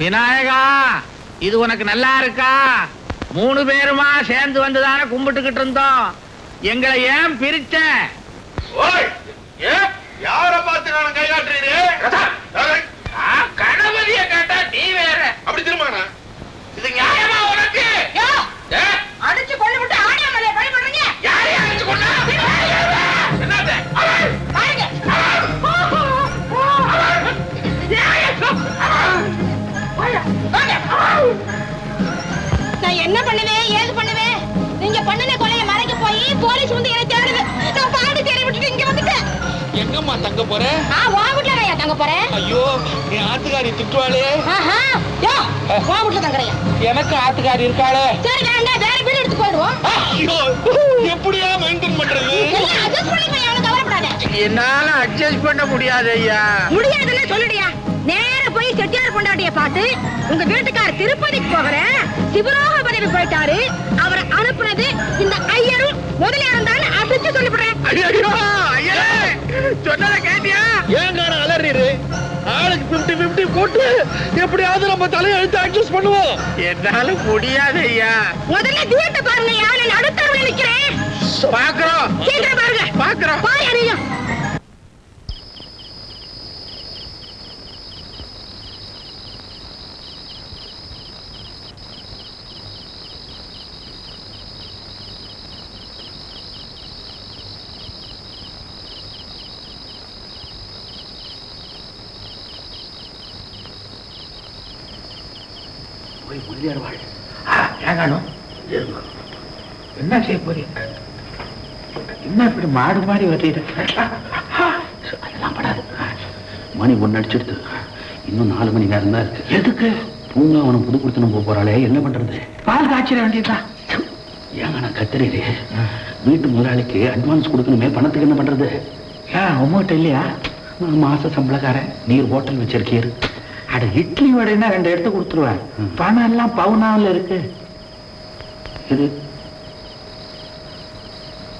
விநாயகா இது உனக்கு நல்லா இருக்கா? மூணு பேருமா சேர்ந்து வந்துதானே கும்பிட்டுக்கிட்டு இருந்தோம். எங்களை ஏன் பிரிச்ச? ஓய் ஏ யார பார்த்து நான் கை காட்டுறீரு கணபதிய கேட்டா நீ வேற. அப்படி திரும்பானா இது நியாயமா உனக்கு? எங்கம்மா தங்க போற? ஆ வா வீட்டுல நான் தங்க போறேன் ஐயோ என் ஆத்துக்காரி திட்டுவாளே. ஆஹா யோ வா எனக்கு ஆத்துக்காரி இருக்காளே. சரி வேண்டாம் வேற வீடு எடுத்து போயிடுவோம். ஐயோ எப்படியா மெயின்டைன் பண்றது? எல்லாம் அட்ஜஸ்ட் பண்ணிப்பேன் அவனுக்கு கவலைப்படாத. என்னால அட்ஜஸ்ட் பண்ண முடியாது ஐயா. முடியாதுன்னு சொல்லுடியா. நேர போய் செட்டியார் கொண்டாட்டிய பார்த்து உங்க வீட்டுக்கார் திருப்பதிக்கு போகிறேன் சிவரோக பதவி போயிட்டாரு. அவரை அனுப்புனது இந்த ஐயரும் முதலியாரும் தான் அசைச்சு சொல்லிவிடுறேன். சொன்னதை கேட்டியா? ஏன் காண அலறீரு ஆளுக்கு பிப்டி பிப்டி போட்டு எப்படியாவது நம்ம தலையை எழுத்து அட்ஜஸ்ட் பண்ணுவோம். என்னால முடியாது ஐயா. முதல்ல தீர்த்த பாருங்க நான் நடுத்தரவுல நிக்கிறேன். பாக்குறோம். பாருங்க. பாக்குறோம். பாய் ஏகாணும் என்ன செய்ய போறீங்க என்ன இப்படி மாடு அதெல்லாம் படாது. மணி ஒன்று அடிச்சிடுது இன்னும் நாலு மணி நேரம் தான் இருக்கு. எதுக்கு? பூங்கா அவனை புது கொடுத்துன்னு போக போறாளே. என்ன பண்றது? பால் காய்ச்சிட வேண்டியதுதான். ஏங்க நான் கத்துறீரு? வீட்டு முதலாளிக்கு அட்வான்ஸ் கொடுக்கணுமே பணத்துக்கு என்ன பண்றது? ஏன் உங்ககிட்ட இல்லையா? நான் மாச சம்பளக்காரன். நீர் ஹோட்டல் வச்சிருக்கீர் அட இட்லி வடைன்னா ரெண்டு எடுத்து கொடுத்துருவேன். பணம் எல்லாம் பவுனாவில் இருக்கு. இது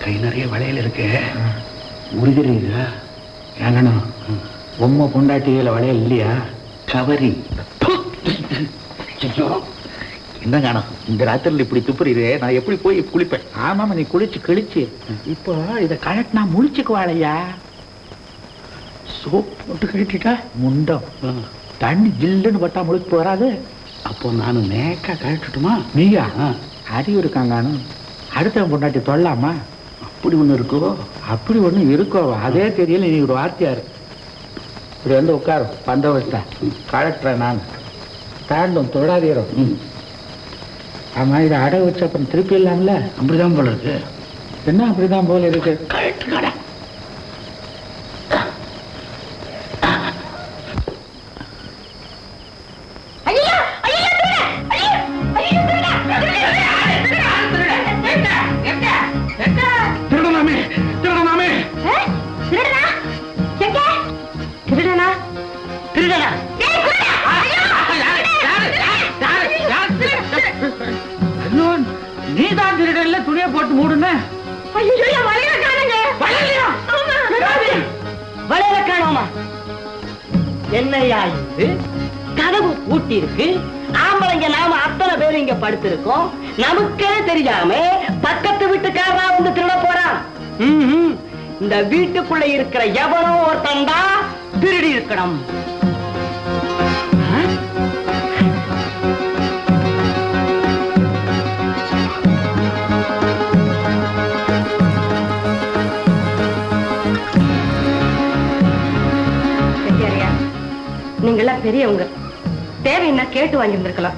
கை நிறைய வளையல் இருக்கு. உருகிறீங்க ஏங்கணும் பொம்மை பொண்டாட்டியில வளையல் இல்லையா? கவரி. என்ன காணும் இந்த ராத்திரில இப்படி துப்புறீரே. நான் எப்படி போய் குளிப்பேன்? ஆமாம் நீ குளிச்சு கிழிச்சு. இப்போ இதை கழட்டினா முழிச்சுக்குவாளையா? சோப் போட்டு கட்டிட்டா முண்டம். தண்ணி ஜில்லுன்னு பட்டா முழிச்சு போறாது. அப்போ நான் நேக்கா கழட்டுட்டுமா? நீயா? அறிவு இருக்காங்கானும் அடுத்த பொண்டாட்டி தொல்லாமா? அப்படி ஒண்ணு இருக்கோ? அப்படி ஒண்ணு இருக்கோ அதே தெரியல நீ ஒரு வார்த்தையாரு இப்படி வந்து உட்காரும் பந்தோபஸ்தா கழட்டுறேன் நான். தாண்டும் தொடாதீரும் ம், ஆமா இதை அடை வச்சு அப்புறம் திருப்பி இல்லாமல? அப்படிதான் போல இருக்கு. என்ன அப்படிதான் போல இருக்கு? கழட்டு துணியை போட்டு மூடுன ஐயோ வளையல காணுங்க. வளையலையா? வளையல காணோமா? என்னையா இது? கதவு பூட்டி இருக்கு ஆம்பளைங்க நாம அத்தனை பேர் இங்க படுத்திருக்கோம். நமக்கே தெரியாம பக்கத்து வீட்டுக்காரரா வந்து திருட போறான். இந்த வீட்டுக்குள்ள இருக்கிற எவனோ ஒருத்தன் தான் திருடி இருக்கணும். நீங்களாம் பெரியவங்க. தேவைன்னா கேட்டு வாங்கியிருந்திருக்கலாம்.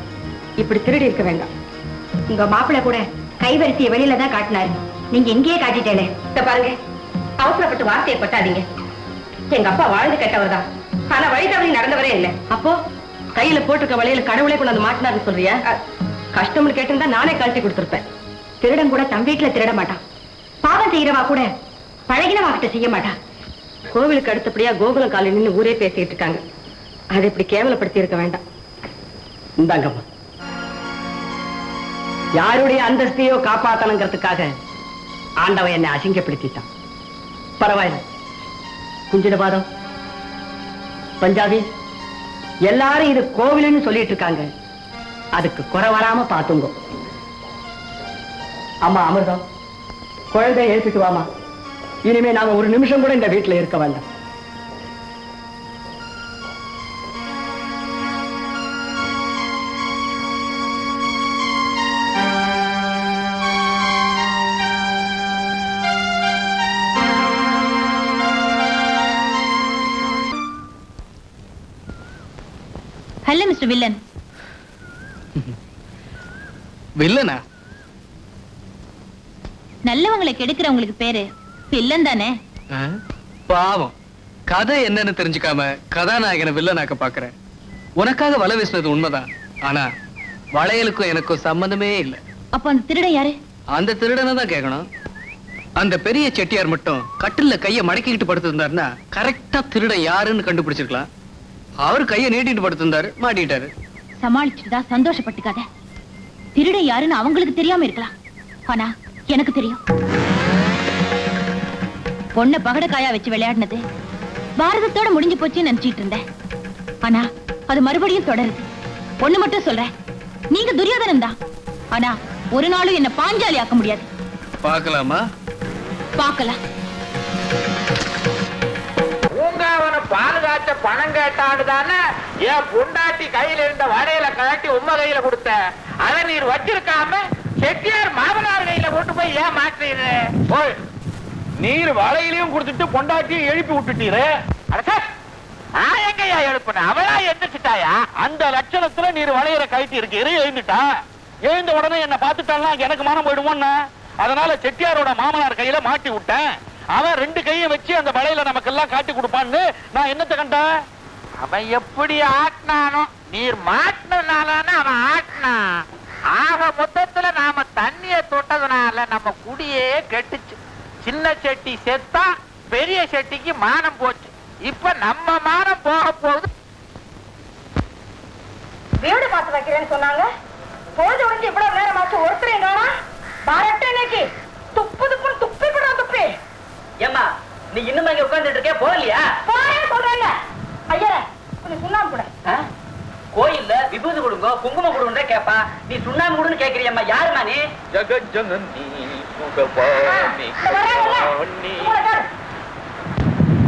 இப்படி திருடி இருக்க வேண்டாம். உங்க மாப்பிள்ளை கூட கைவரிசையை வெளியில தான் காட்டினாரு. நீங்க இங்கேயே காட்டிட்டேனே. இத பாருங்க. அவசரப்பட்டு வார்த்தையை பட்டாதீங்க எங்க அப்பா வாழ்ந்து கெட்டவர் தான். ஆனா வழி தவறி நடந்தவரே இல்லை. அப்போ கையில போட்டிருக்க வழியில கடவுளே கொண்டு வந்து மாட்டினாருன்னு சொல்றியா கஷ்டம்னு கேட்டிருந்தா நானே கழட்டி கொடுத்துருப்பேன். திருடன் கூட தம் வீட்டுல திருட மாட்டான். பாவம் செய்யறவா கூட பழகினவா கிட்ட செய்ய மாட்டான். கோவிலுக்கு அடுத்தபடியா கோகுலம் காலனின்னு ஊரே பேசிட்டு இருக்காங்க. அதை இப்படி கேவலப்படுத்தி இருக்க வேண்டாம். இந்தாங்கம்மா. யாருடைய அந்தஸ்தையோ காப்பாத்தணுங்கிறதுக்காக ஆண்டவன் என்னை அசிங்கப்படுத்திட்டான். பரவாயில்ல. குஞ்சிட பாதம். பஞ்சாபி எல்லாரும் இது கோவிலுன்னு சொல்லிட்டு இருக்காங்க. அதுக்கு குறை வராம பாத்துங்க அம்மா அமிர்தம். குழந்தைய எழுப்பிட்டு வாமா. இனிமே நாம ஒரு நிமிஷம் கூட இந்த வீட்டுல இருக்க வேண்டாம். ஹலோ மிஸ்டர் வில்லன் வில்லனா நல்லவங்களை கெடுக்கிறவங்களுக்கு பேரு வில்லன் தானே? பாவம். கதை என்னன்னு தெரிஞ்சுக்காம கதாநாயகனை வில்லனாக்க பாக்குறேன். உனக்காக வலை வீசினது உண்மைதான். ஆனா வளையலுக்கும் எனக்கும் சம்பந்தமே இல்லை. அப்ப அந்த திருடன் யாரு? அந்த திருடனை தான் கேட்கணும் அந்த பெரிய செட்டியார் மட்டும் கட்டில்ல கைய மடக்கிக்கிட்டு படுத்திருந்தாருன்னா கரெக்டா திருடன் யாருன்னு கண்டுபிடிச்சிருக்கலாம். அவர் கைய நீட்டிட்டு படுத்திருந்தாரு மாட்டிட்டாரு சமாளிச்சுட்டா சந்தோஷப்பட்டுக்காத. திருடன் யாருன்னு அவங்களுக்கு தெரியாம இருக்கலாம். ஆனா எனக்கு தெரியும். பொண்ண பகடக்காயா வச்சு விளையாடினது பாரதத்தோட முடிஞ்சு போச்சுன்னு நினைச்சிட்டு இருந்தேன். ஆனா அது மறுபடியும் தொடருது. பொண்ணு மட்டும் சொல்றேன். நீங்க துரியோதனன் தான். ஆனா ஒரு நாளும் என்ன பாஞ்சாலி ஆக்க முடியாது. பார்க்கலாமா? பார்க்கலாம். பணம் கேட்டான்னு தானே என் பொண்டாட்டி கையில இருந்த வடையில கழட்டி உம்ம கையில கொடுத்த. அதை நீர் வச்சிருக்காம செட்டியார் மாமனார் கையில கொண்டு போய் ஏன் மாற்றீரு ஓய் நீர் வலையிலையும் கொடுத்துட்டு பொண்டாட்டியும் எழுப்பி விட்டுட்டீரு. நான் எங்கய்யா எழுப்புனேன் அவளா எந்திரிச்சிட்டாயா? அந்த லட்சணத்துல நீர் வளையற கழட்டி இருக்கு. இரு எழுந்துட்டா. எழுந்த உடனே என்ன பார்த்துட்டான்னா எனக்கு மனம் போயிடுமோன்னு. அதனால செட்டியாரோட மாமனார் கையில மாட்டி விட்டேன். அவன் ரெண்டு கையை வச்சு அந்த வலையில நமக்கெல்லாம் காட்டி கொடுப்பான்னு நான் என்னத்தை கண்டேன்? அவன் எப்படி ஆட்டினானோ நீர் மாட்டினாலான அவன் ஆட்டினான். ஆக மொத்தத்துல நாம தண்ணிய தொட்டதுனால நம்ம குடியே கெட்டுச்சு. சின்ன செட்டி செத்தா பெரிய செட்டிக்கு மானம் போச்சு. இப்ப நம்ம மானம் போக போகுது. வீடு பார்த்து வைக்கிறேன்னு சொன்னாங்க. பொழுது ஒழிஞ்சு இவ்வளவு நேரம் ஆச்சு ஒருத்தரையும் காணா பாரட்டு இன்னைக்கு நீ இன்னும் இங்க உட்கார்ந்துட்டு இருக்க? போகலையா? போறேன்னு சொல்றேன்ல. ஐயரே கொஞ்சம் சுண்ணாம்பு கூட? கோயில்ல விபூதி கொடுங்க குங்குமம் கொடுங்க கேப்பா. நீ சுண்ணாம்பு கொடுன்னு கேக்குறியம்மா. யாருமா நீ? உங்களை பாரு.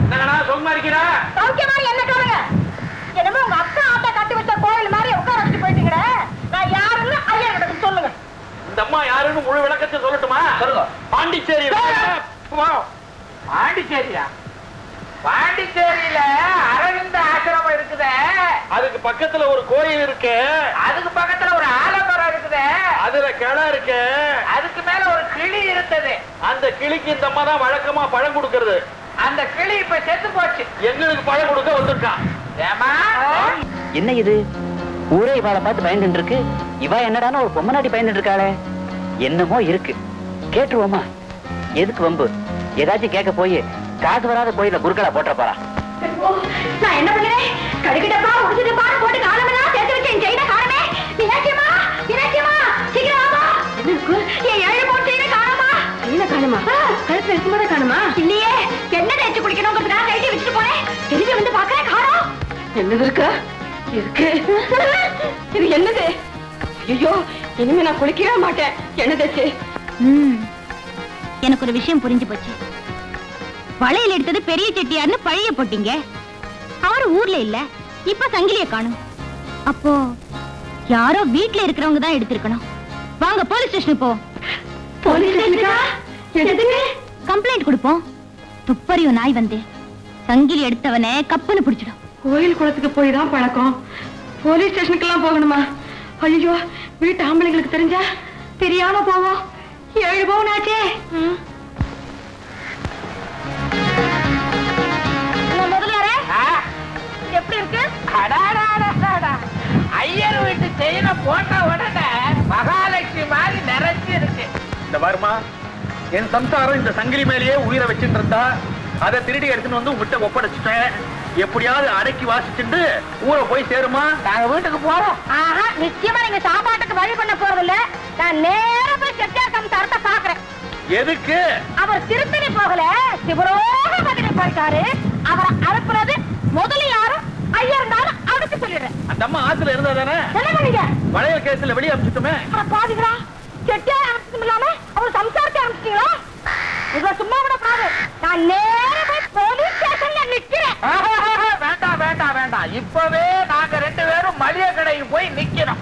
என்னங்கண்ணா சும்மா இருக்கிறா? சௌக்கியமா என்ன காணுங்க. என்னமோ உங்க அக்கா ஆட்டா கட்டி வச்ச கோயில் மாதிரி உட்கார வச்சுட்டு போயிட்டீங்கடே நான் யாருன்னு ஐயா கிட்ட சொல்லுங்க. இந்த அம்மா யாருன்னு முழு விளக்கத்தை சொல்லட்டுமா? சொல்லுங்க. பாண்டிச்சேரி பாண்டிச்சேரியா? பாண்டிச்சேரியில அரவிந்த ஆசிரமம் இருக்குதே. அதுக்கு பக்கத்துல ஒரு கோயில் இருக்கு. அதுக்கு பக்கத்துல ஒரு ஆலமரம் இருக்குதே. அதுல கிணறு இருக்கு. அதுக்கு மேல ஒரு கிளி இருந்தது அந்த கிளிக்கு இந்த அம்மா தான் வழக்கமா பழம் கொடுக்கறது. அந்த கிளி இப்ப செத்து போச்சு. எங்களுக்கு பழம் கொடுக்க வந்திருக்கான் ஏமா என்ன இது? ஊரே இவாளை பார்த்து பயந்துட்டு இருக்கு இவ என்னடான்னு ஒரு பொம்மநாட்டி பயந்துட்டு இருக்காளே என்னமோ இருக்கு. கேட்டுருவோமா? எதுக்கு வம்பு? ஏதாச்சும் கேட்க போய் காசு வராத கோயில குறுக்களா போட்ட போறா. நான் என்ன பண்ணுறேன் கடுக்கிட்டப்பா முடிச்சுட்டுப்பா போட்டு காலமெல்லாம் சேர்த்து வச்ச என் செயினை காணமே. மீனாட்சியம்மா மீனாட்சியம்மா சீக்கிரம் என்ன இருக்கு? என் ஏழு போட்டு கழுத்துல இருக்கும்போது காணுமா? இல்லையே. என்ன தேய்ச்சி குடிக்கணுங்கிறதுக்காக கைட்டி வச்சுட்டு போனேன். திரும்பி வந்து பாக்குறேன் காணோம். என்னது இருக்கா? இருக்கு. இது என்னது? ஐயோ இனிமே நான் குளிக்கவே மாட்டேன். என்ன தேய்ச்சி? எனக்கு ஒரு விஷயம் புரிஞ்சு போச்சு. வளையல் எடுத்தது பெரிய செட்டியார்னு பழைய போட்டீங்க. அவர் ஊர்ல இல்ல இப்ப சங்கிலிய காணும். அப்போ யாரோ வீட்ல இருக்கிறவங்க தான் எடுத்திருக்கணும். வாங்க போலீஸ் ஸ்டேஷனுக்கு போ. ஸ்டேஷனுக்கா? கம்ப்ளைண்ட் கொடுப்போம். துப்பறியும் நாய் வந்து சங்கிலி எடுத்தவனை கப்புன்னு பிடிச்சிடும். கோயில் குளத்துக்கு போய் தான் பழக்கம். போலீஸ் ஸ்டேஷனுக்கெல்லாம் போகணுமா? ஐயோ வீட்டு ஆம்பளைங்களுக்கு தெரிஞ்சா தெரியாம போவோம். ஏழு பவுன் ஆச்சே முதல்ல எப்படி இருக்கு? அடாடாடாடாடா. ஐயர் வீட்டு செயினை போட்ட உடனே மகாலட்சுமி மாதிரி இருக்கு இந்த வருமா என் சம்சாரம் இந்த சங்கிலி மேலேயே உயிரை வச்சுட்டு இருந்தா அதை திருடி எடுத்துன்னு வந்து உங்ககிட்ட ஒப்படைச்சிட்டேன். எப்படியாவது அடக்கி வாசிச்சுட்டு ஊரை போய் சேருமா? நாங்க வீட்டுக்கு போறோம். ஆஹா நிச்சயமா நீங்க சாப்பாட்டுக்கு வழி பண்ண போறது இல்ல நான் நேரா செட்டியார் சம்சாரத்தை பாக்குறேன் எதுக்கு? அவர் திருத்தணி போகல சிவரோக மதுரை போயிட்டாரு அவரை அனுப்புறது முதலியாரும் ஐயா இருந்தாலும் அதுக்கு சொல்லிடுறேன். அந்த அம்மா ஆத்துல இருந்தா தானே? என்ன பண்ணீங்க? வளையல் கேஸ்ல வெளியே அனுப்பிச்சுட்டுமே. பாவிகளா செட்டியா ஆரம்பிச்சும் இல்லாம அவர் சம்சாரத்தை ஆரம்பிச்சிட்டீங்களா இவ்வளவு சும்மா விட கூடாது. நான் நேரா போய் போலீஸ் ஸ்டேஷன்ல நிக்கிறேன். வேண்டாம் வேண்டாம் வேண்டாம். இப்பவே